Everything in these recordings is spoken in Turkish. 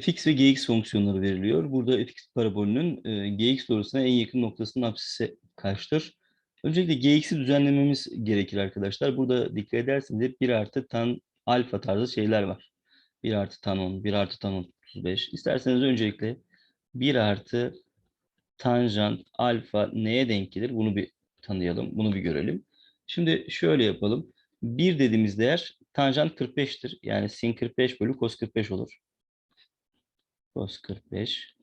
Fx ve gx fonksiyonları veriliyor. Burada fx parabolünün gx doğrusuna en yakın noktasının apsisi kaçtır? Öncelikle gx'i düzenlememiz gerekir arkadaşlar. Burada dikkat ederseniz hep 1 artı tan alfa tarzı şeyler var. 1 artı tan 10, 1 artı tan 35. İsterseniz öncelikle 1 artı tanjant alfa neye denk gelir? Bunu bir tanıyalım, bunu bir görelim. Şimdi şöyle yapalım. 1 dediğimiz değer tanjant 45'tir. Yani sin 45 bölü cos 45 olur. Cos 45.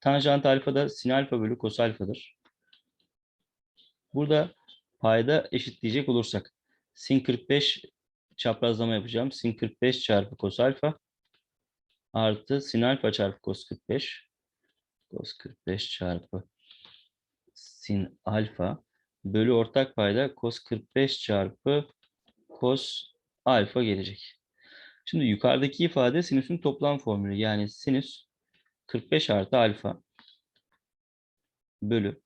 Tanjant alfa da sin alfa bölü cos alfadır. Burada payda eşitleyecek olursak sin 45 çaprazlama yapacağım. Sin 45 çarpı cos alfa artı sin alfa çarpı cos 45. Cos 45 çarpı sin alfa bölü ortak payda cos 45 çarpı cos alfa gelecek. Şimdi yukarıdaki ifade sinüsün toplam formülü. Yani sinüs 45 artı alfa bölü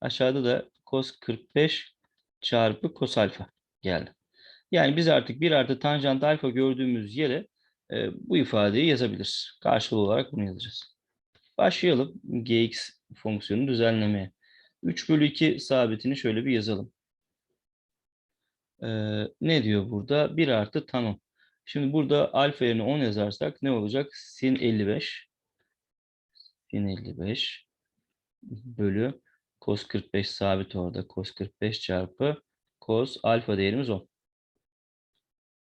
aşağıda da cos 45 çarpı cos alfa geldi. Yani biz artık 1 artı tanjant alfa gördüğümüz yere e, bu ifadeyi yazabiliriz. Karşılığı olarak bunu yazacağız. Başlayalım gx fonksiyonu düzenlemeye. 3 bölü 2 sabitini şöyle bir yazalım. Ee, ne diyor burada? 1 artı tan 10. Şimdi burada alfa yerine 10 yazarsak ne olacak? Sin 55. Sin 55 bölü cos 45 sabit orada. Cos 45 çarpı cos alfa değerimiz 10.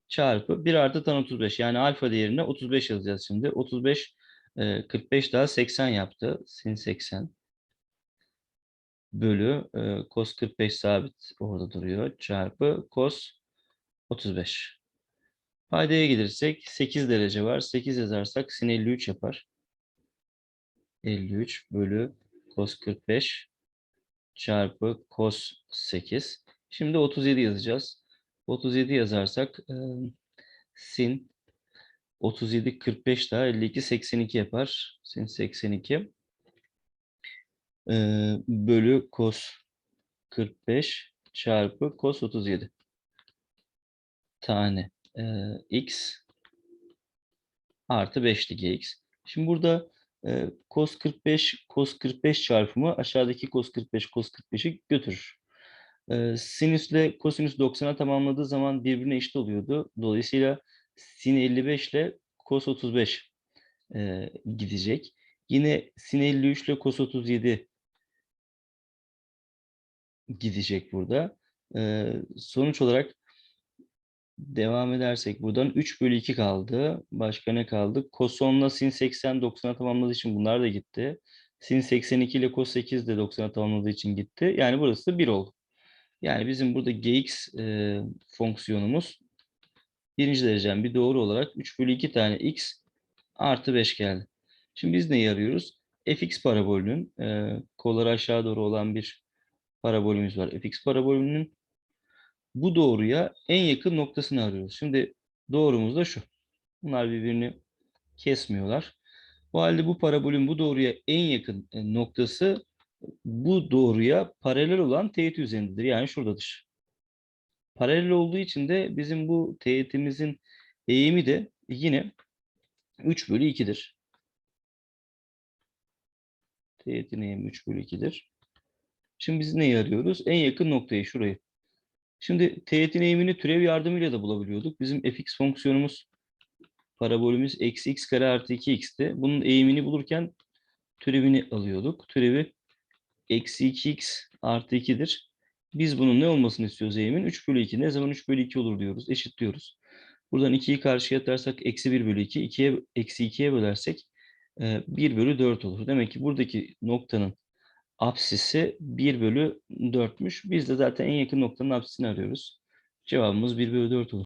Çarpı 1 artı tan 35. Yani alfa değerine 35 yazacağız şimdi. 35 e, 45 daha 80 yaptı. Sin 80 bölü e, cos 45 sabit orada duruyor. Çarpı cos 35. Paydaya gelirsek 8 derece var. 8 yazarsak sin 53 yapar. 53 bölü cos 45 çarpı cos 8. Şimdi 37 yazacağız. 37 yazarsak e, sin 37 45 daha 52 82 yapar. Sin 82 e, bölü cos 45 çarpı cos 37 tane e, x artı 5'li gx. Şimdi burada e, cos 45 cos 45 çarpımı aşağıdaki cos 45 cos 45'i götürür. E, sinüsle kosinüs 90'a tamamladığı zaman birbirine eşit oluyordu. Dolayısıyla sin 55 ile cos 35 e, gidecek. Yine sin 53 ile cos 37 gidecek burada. E, sonuç olarak Devam edersek buradan 3 bölü 2 kaldı. Başka ne kaldı? Cos 10 ile sin 80 90'a tamamladığı için bunlar da gitti. Sin 82 ile cos 8 de 90'a tamamladığı için gitti. Yani burası da 1 oldu. Yani bizim burada gx e, fonksiyonumuz birinci derecen bir doğru olarak 3 bölü 2 tane x artı 5 geldi. Şimdi biz neyi arıyoruz? fx parabolünün e, kolları aşağı doğru olan bir parabolümüz var. fx parabolünün bu doğruya en yakın noktasını arıyoruz. Şimdi doğrumuz da şu. Bunlar birbirini kesmiyorlar. Bu halde bu parabolün bu doğruya en yakın e, noktası bu doğruya paralel olan teğet üzerindedir. Yani şuradadır. Paralel olduğu için de bizim bu teğetimizin eğimi de yine 3 bölü 2'dir. Teğetin eğimi 3 bölü 2'dir. Şimdi biz neyi arıyoruz? En yakın noktayı şurayı. Şimdi teğetin eğimini türev yardımıyla da bulabiliyorduk. Bizim fx fonksiyonumuz parabolümüz eksi x kare artı 2x'ti. Bunun eğimini bulurken türevini alıyorduk. Türevi eksi 2x artı 2'dir. Biz bunun ne olmasını istiyoruz eğimin? 3 bölü 2. Ne zaman 3 bölü 2 olur diyoruz. Eşitliyoruz. Buradan 2'yi karşıya atarsak eksi 1 bölü 2. 2'ye, eksi 2'ye bölersek 1 bölü 4 olur. Demek ki buradaki noktanın apsisi 1 bölü 4'müş. Biz de zaten en yakın noktanın apsisini arıyoruz. Cevabımız 1 bölü 4 olur.